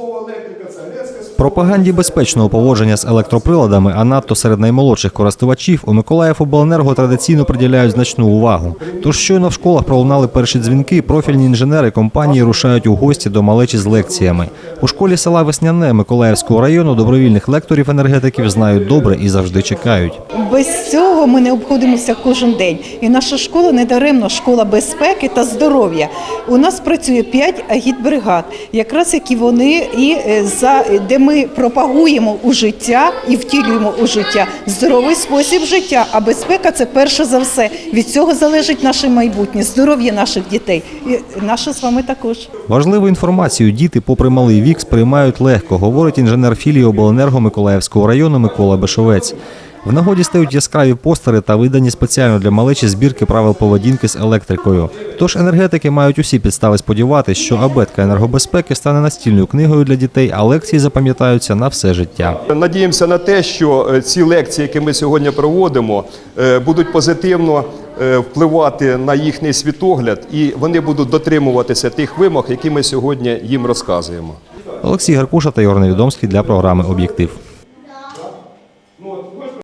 soa Пропаганді безпечного поводження з електроприладами, а надто серед наймолодших користувачів, у Миколаїв обленерго традиційно приділяють значну увагу. Тож щойно в школах пролунали перші дзвінки, профільні інженери компанії рушають у гості до малечі з лекціями. У школі села Весняне Миколаївського району добровільних лекторів енергетиків знають добре і завжди чекають. Без цього ми не обходимося кожен день. І наша школа не даремно школа безпеки та здоров'я. У нас працює 5 агітбригад, якраз які вони і е, за де ми пропагуємо у життя і втілюємо у життя здоровий спосіб життя. А безпека це перше за все. Від цього залежить наше майбутнє, здоров'я наших дітей. І наше з вами також. Важливу інформацію діти, попри малий вік, сприймають легко, говорить інженер філії обленерго Миколаївського району Микола Бешовець. В нагоді стають яскраві постери та видані спеціально для малечі збірки правил поведінки з електрикою. Тож енергетики мають усі підстави сподіватися, що абетка енергобезпеки стане настільною книгою для дітей, а лекції запам'ятаються на все життя. Надіємося на те, що е, ці лекції, які ми сьогодні проводимо, е, будуть позитивно е, впливати на їхній світогляд, і вони будуть дотримуватися тих вимог, які ми сьогодні їм розказуємо. Олексій Гаркуша та Ігор Невідомський для програми Об'єктив.